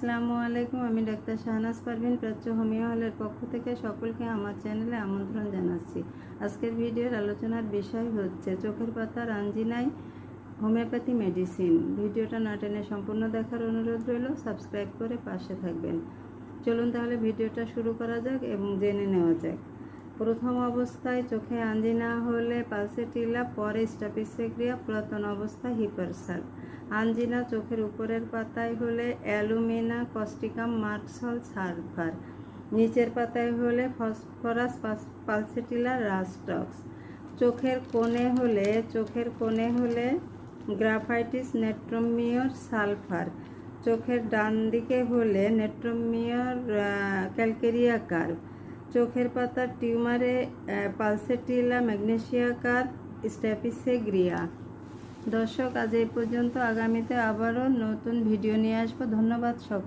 আসসালামু আলাইকুম, আমি ডাক্তার শাহনাজ পারভিন, প্রাচ্য হোমিও হলের পক্ষ থেকে সকলকে আমার চ্যানেলে আমন্ত্রণ জানাচ্ছি। আজকের ভিডিওর আলোচনার বিষয় হচ্ছে চোখের পাতার আঞ্জিনায় হোমিওপ্যাথি মেডিসিন। ভিডিওটা না টেনে সম্পূর্ণ দেখার অনুরোধ রইল, সাবস্ক্রাইব করে পাশে থাকবেন। চলুন তাহলে ভিডিওটা শুরু করা যাক এবং জেনে নেওয়া যাক। প্রথম অবস্থায় চোখে আঞ্জিনা হলে পালসেটিলা পরে স্টাপিসেক্রিয়া পুরাতন অবস্থায় হিপারসাল। আঞ্জিনা চোখের উপরের পাতায় হলে অ্যালুমিনা কস্টিকাম মার্কসল, সালফার। নিচের পাতায় হলে ফসফরাস পালসেটিলা রাস্টক্স। চোখের কোণে হলে, চোখের কোণে হলে গ্রাফাইটিস নেট্রোমিয়র সালফার। চোখের ডান দিকে হলে নেট্রোমিয়র ক্যালকেরিয়া কার্ভ। চোখের পাতার টিউমারে পালসেটিলা ম্যাগনেশিয়াকার স্ট্যাপিসে গ্রিয়া। দর্শক, আজ এই পর্যন্ত। আগামীতে আবারও নতুন ভিডিও নিয়ে আসব। ধন্যবাদ সব